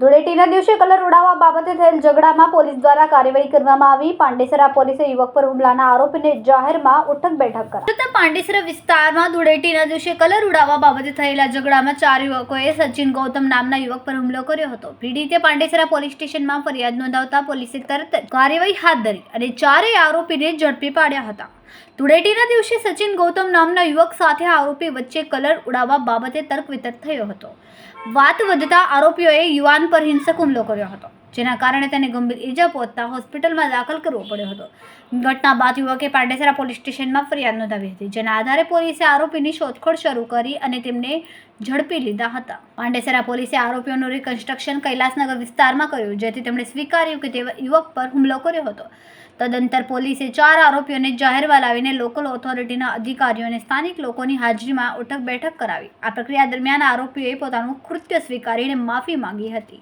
ધૂળેટીના દિવસે કલર ઉડાવવા બાબતે થયેલ ઝઘડામાં પોલીસ દ્વારા કાર્યવાહી કરવામાં આવી. પાંડેસરા પોલીસે યુવક પર હુમલાના આરોપીને જાહેરમાં ઉઠક બેઠક કરાવી પાંડેસરા વિસ્તારમાં ધૂળેટીના દિવસે કલર ઉડાવવા બાબતે થયેલા ઝઘડામાં ચાર યુવકોએ સચિન ગૌતમ નામના યુવક પર હુમલો કર્યો હતો. પીડિતે પાંડેસરા પોલીસ સ્ટેશનમાં ફરિયાદ નોંધાવતા પોલીસે તરત જ કાર્યવાહી હાથ ધરી અને ચારેય આરોપીને ઝડપી પાડ્યા હતા. ધૂળેટીના દિવસે સચિન ગૌતમ નામના યુવક સાથે આરોપી વચ્ચે કલર ઉડાવવા બાબતે તર્ક વિતર્ક થયો હતો. વાત વધતા આરોપીઓએ યુવાન પર હિંસક હુમલો કર્યો હતો. જેના કારણે તેને ગંભીર ઈજા પહોંચતા હોસ્પિટલમાં દાખલ કરવો પડ્યો હતો. ઘટના બાદ યુવકે પાંડેસરા પોલીસ સ્ટેશનમાં ફરિયાદ નોંધાવી હતી, જેના આધારે પોલીસે આરોપીની શોધખોળ શરૂ કરી અને તેમને ઝડપી લીધા હતા. પાંડેસરા પોલીસે આરોપીઓનું રિકન્સ્ટ્રક્શન કૈલાસનગર વિસ્તારમાં કર્યું, જેથી તેમણે સ્વીકાર્યું કે તે યુવક પર હુમલો કર્યો હતો. તદંતર પોલીસે ચાર આરોપીઓને જાહેરમાં લાવીને લોકલ ઓથોરિટીના અધિકારીઓ અને સ્થાનિક લોકોની હાજરીમાં ઉઠક બેઠક કરાવી. આ પ્રક્રિયા દરમિયાન આરોપીઓએ પોતાનું કૃત્ય સ્વીકારીને માફી માંગી હતી.